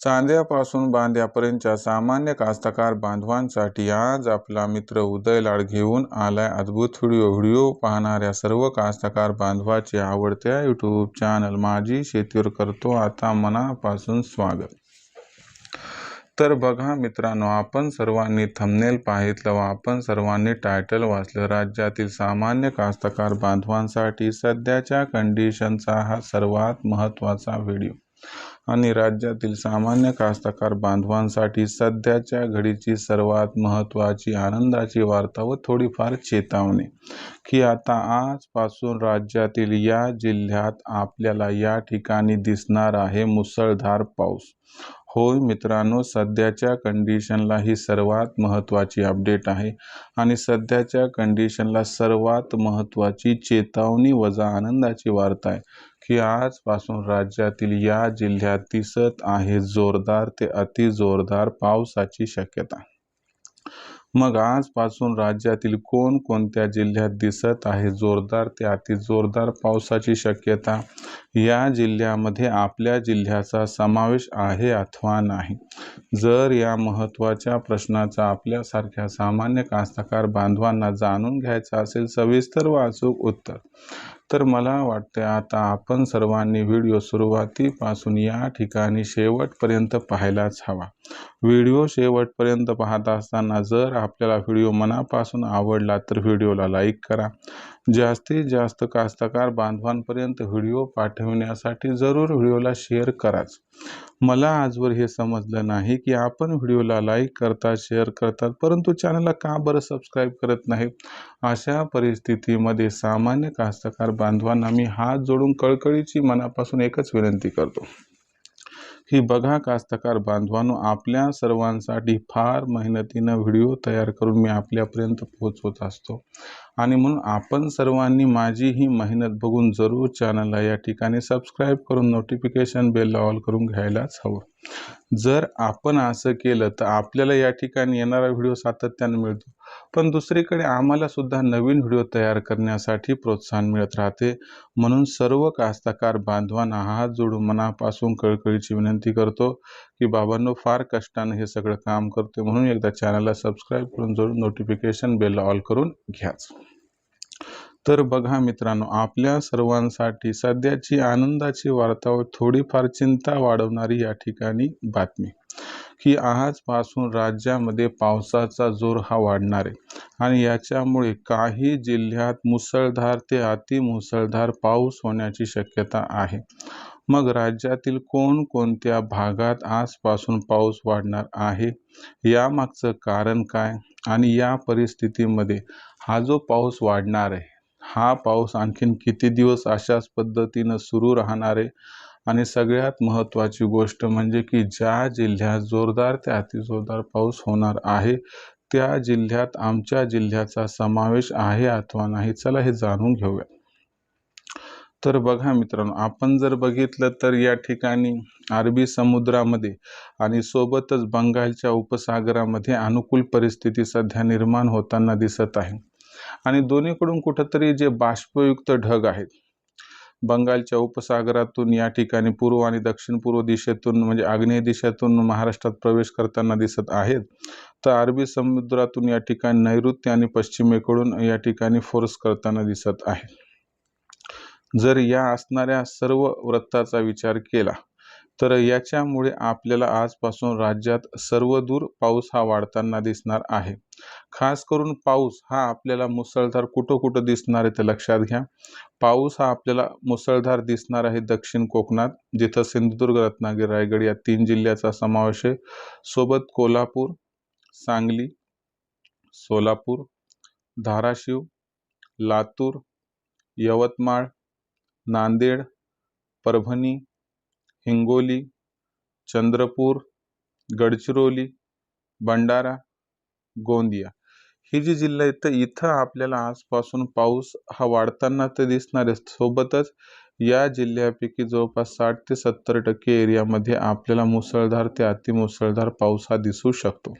चांद्यापासून बांध्यापर्यंतच्या सामान्य कास्तकार बांधवांसाठी आज आपला मित्र उदय लाड घेऊन आलाय अद्भुत व्हिडिओ. व्हिडिओ पाहणाऱ्या सर्व कास्तकार बांधवाचे आवडत्या यूट्यूब चॅनल माझी शेतीवर करतो. आता मनापासून स्वागत. तर बघा मित्रांनो आपण सर्वांनी थंबनेल पाहितलं व आपण सर्वांनी टायटल वाचलं. राज्यातील सामान्य कास्तकार बांधवांसाठी सध्याच्या कंडिशनचा हा सर्वात महत्त्वाचा व्हिडिओ. आणि राज्यातील सामान्य कास्तकार बांधवांसाठी सध्याच्या घडीची सर्वात महत्त्वाची आनंदाची वार्ता व थोडीफार चेतावणी. की आता आजपासून राज्यातील या जिल्ह्यात आपल्याला या ठिकाणी दिसणार आहे मुसळधार पाऊस. होय मित्रांनो सध्याच्या कंडिशनला ही सर्वात महत्त्वाची अपडेट आहे. आणि सध्याच्या कंडिशनला सर्वात महत्त्वाची चेतावणी वजा आनंदाची वार्ता आहे. की आजपासून राज्यातील या जिल्ह्यात दिसत आहे जोरदार ते अतिजोरदार पावसाची शक्यता. मग आजपासून राज्यातील कोणकोणत्या जिल्ह्यात दिसत आहे जोरदार ते अतिजोरदार पावसाची शक्यता? या जिल्ह्यामध्ये आपल्या जिल्ह्याचा समावेश आहे अथवा नाही? जर या महत्त्वाच्या प्रश्नाचा आपल्यासारख्या सामान्य कास्तकार बांधवांना जाणून घ्यायचा असेल सविस्तर व अचूक उत्तर. तर मला वाटते आता आपण सर्वांनी व्हिडिओ सुरुवातीपासून या ठिकाणी शेवटपर्यंत पाहायलाच हवा. व्हिडिओ शेवटपर्यंत पाहत असताना जर आपल्याला व्हिडिओ मनापासून आवडला तर व्हिडिओला लाईक करा. जास्तीत जास्त कास्तकार बांधवांपर्यंत व्हिडिओ पाठवण्यासाठी जरूर व्हिडिओला शेअर कराच. मला आजवर हे समजलं नाही की आपण व्हिडिओला लाईक करतात शेअर करतात परंतु चॅनलला का बरं सबस्क्राईब करत नाही अशा परिस्थितीमध्ये सामान्य कास्तकार बांधवांना मी हात जोडून कळकळीची मनापासून एकच विनंती करतो. ही बघा कास्तकार बांधवांनो आपल्या सर्वांसाठी फार मेहनतीनं व्हिडिओ तयार करून मी आपल्यापर्यंत पोहोचवत असतो. आणि म्हणून आपण सर्वांनी माझी ही मेहनत बघून जरूर चॅनलला या ठिकाणी सबस्क्राईब करून नोटिफिकेशन बेल ऑल करून घ्यायलाच हवं. जर आपण असं केलं तर आपल्याला या ठिकाणी येणारा व्हिडिओ सातत्याने मिळतो. पण दुसरीकडे आम्हाला सुद्धा नवीन व्हिडिओ तयार करण्यासाठी प्रोत्साहन मिळत राहते. म्हणून सर्व कास्तकार बांधवांना हात जोडून मनापासून कळकळीची विनंती करतो की बाबांनो फार कष्टानं हे सगळं काम करते म्हणून एकदा चॅनलला सबस्क्राईब करून जोडून नोटिफिकेशन बेल ऑल करून घ्याच. तर बघा मित्रांनो आपल्या सर्वांसाठी सध्याची आनंदाची वार्ता व थोडीफार चिंता वाढवणारी या ठिकाणी बातमी. की आजपासून राज्यामध्ये पावसाचा जोर हा वाढणार आहे. आणि याच्यामुळे काही जिल्ह्यात मुसळधार ते अतिमुसळधार पाऊस होण्याची शक्यता आहे. मग राज्यातील कोणकोणत्या भागात आजपासून पाऊस वाढणार आहे? यामागचं कारण काय? आणि या परिस्थितीमध्ये हा जो पाऊस वाढणार आहे हा पाऊस आणखीन किती दिवस अशाच पद्धतीनं सुरू राहणार आहे? आणि सगळ्यात महत्त्वाची गोष्ट म्हणजे की ज्या जिल्ह्यात जोरदार ते अतिजोरदार पाऊस होणार आहे त्या जिल्ह्यात आमच्या जिल्ह्याचा समावेश आहे अथवा नाही चला हे जाणून घेऊया. तर बघा मित्रांनो आपण जर बघितलं तर या ठिकाणी अरबी समुद्रामध्ये आणि सोबतच बंगालच्या उपसागरामध्ये अनुकूल परिस्थिती सध्या निर्माण होताना दिसत आहे. आणि दोन्हीकडून कुठंतरी जे बाष्पयुक्त ढग आहेत बंगालच्या उपसागरातून या ठिकाणी पूर्व आणि दक्षिण पूर्व दिशेतून म्हणजे आग्नेय दिशेतून महाराष्ट्रात प्रवेश करताना दिसत आहेत तर अरबी समुद्रातून या ठिकाणी नैऋत्य आणि पश्चिमेकडून या ठिकाणी फोर्स करताना दिसत आहे जर या असणाऱ्या सर्व वृत्ताचा विचार केला तर याच्यामुळे आपल्याला आजपासून राज्यात सर्वदूर पाऊस हा वाढताना दिसणार आहे. खास करून पाऊस हा आपल्याला मुसळधार कुठं कुठं दिसणार आहे ते लक्षात घ्या. पाऊस हा आपल्याला मुसळधार दिसणार आहे दक्षिण कोकणात जिथं सिंधुदुर्ग रत्नागिरी रायगड या तीन जिल्ह्याचा समावेश आहे. सोबत कोल्हापूर सांगली सोलापूर धाराशिव लातूर यवतमाळ नांदेड परभणी हिंगोली चंद्रपूर गडचिरोली भंडारा गोंदिया. ही जी जिल्हा आहेत तर इथं आपल्याला आजपासून पाऊस हा वाढताना तर दिसणार आहे. सोबतच या जिल्ह्यापैकी जवळपास साठ ते सत्तर टक्के एरियामध्ये आपल्याला मुसळधार ते अतिमुसळधार पाऊस हा दिसू शकतो.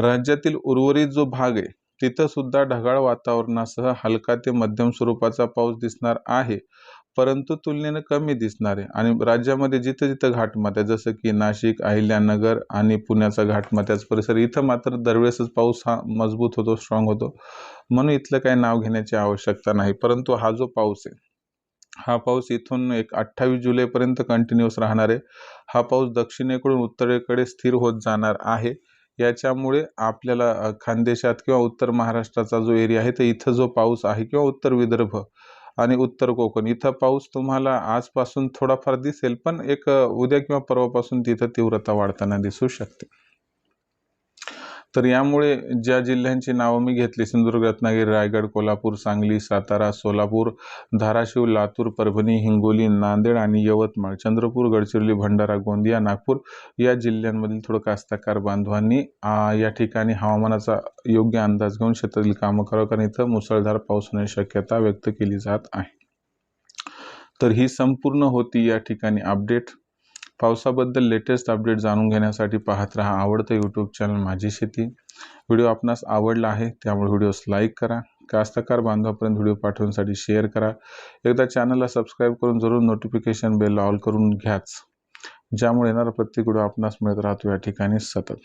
राज्यातील उर्वरित जो भाग आहे तिथं सुद्धा ढगाळ वातावरणासह हलका ते मध्यम स्वरूपाचा पाऊस दिसणार आहे. परंतु तुलनेनं कमी दिसणार आहे. आणि राज्यामध्ये जिथं जिथं घाटमाथ्या जसं की नाशिक अहिल्यानगर आणि पुण्याचा घाटमाथ्याचा परिसर इथं मात्र दरवेळेसच पाऊस हा मजबूत होतो स्ट्रॉंग होतो. म्हणून इथलं काही नाव घेण्याची आवश्यकता नाही. परंतु हा जो पाऊस आहे हा पाऊस इथून एक अठ्ठावीस जुलैपर्यंत कंटिन्युअस राहणार आहे. हा पाऊस दक्षिणेकडून उत्तरेकडे स्थिर होत जाणार आहे. याच्यामुळे आपल्याला खानदेशात किंवा उत्तर महाराष्ट्राचा जो एरिया आहे तर इथं जो पाऊस आहे किंवा उत्तर विदर्भ आणि उत्तर कोकण. इथं पाऊस तुम्हाला आजपासून थोडाफार दिसेल पण एक उद्या किंवा परवापासून तिथं तीव्रता वाढताना दिसू शकते. तर यामुळे ज्या जिल्ह्यांची नावं मी घेतली सिंधुदुर्ग रत्नागिरी रायगड कोल्हापूर सांगली सातारा सोलापूर धाराशिव लातूर परभणी हिंगोली नांदेड आणि यवतमाळ चंद्रपूर गडचिरोली भंडारा गोंदिया नागपूर या जिल्ह्यांमधील थोडं कास्तकार बांधवांनी या ठिकाणी हवामानाचा योग्य अंदाज घेऊन शेतातील कामं करावं कारण इथं मुसळधार पाऊस होण्याची शक्यता व्यक्त केली जात आहे. तर ही संपूर्ण होती या ठिकाणी अपडेट पावसाबद्दल लेटेस्ट अपडेट जाणून घेण्यासाठी पाहत रहा आवडतं यूट्यूब चॅनल माझी शेती. व्हिडिओ आपणास आवडला आहे त्यामुळे व्हिडिओस लाईक करा. कास्तकार बांधवापर्यंत व्हिडिओ पाठवण्यासाठी शेअर करा. एकदा चॅनलला सबस्क्राईब करून जरूर नोटिफिकेशन बेल ऑल करून घ्याच. ज्यामुळे येणारा प्रत्येक व्हिडिओ आपणास मिळत राहतो या ठिकाणी सतत.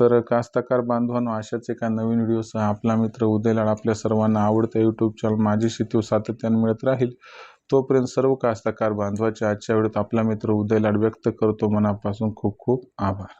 तर कास्तकार बांधवांनो अशाच एका नवीन व्हिडिओसह आपला मित्र उदयलाड आपल्या सर्वांना आवडतं यूट्यूब चॅनल माझी शेती सातत्याने मिळत राहील. तोपर्यंत सर्व कास्तकार बांधवाच्या आजच्या वेळेत आपला मित्र उदय लाड व्यक्त करतो. मनापासून खूप खूप आभार.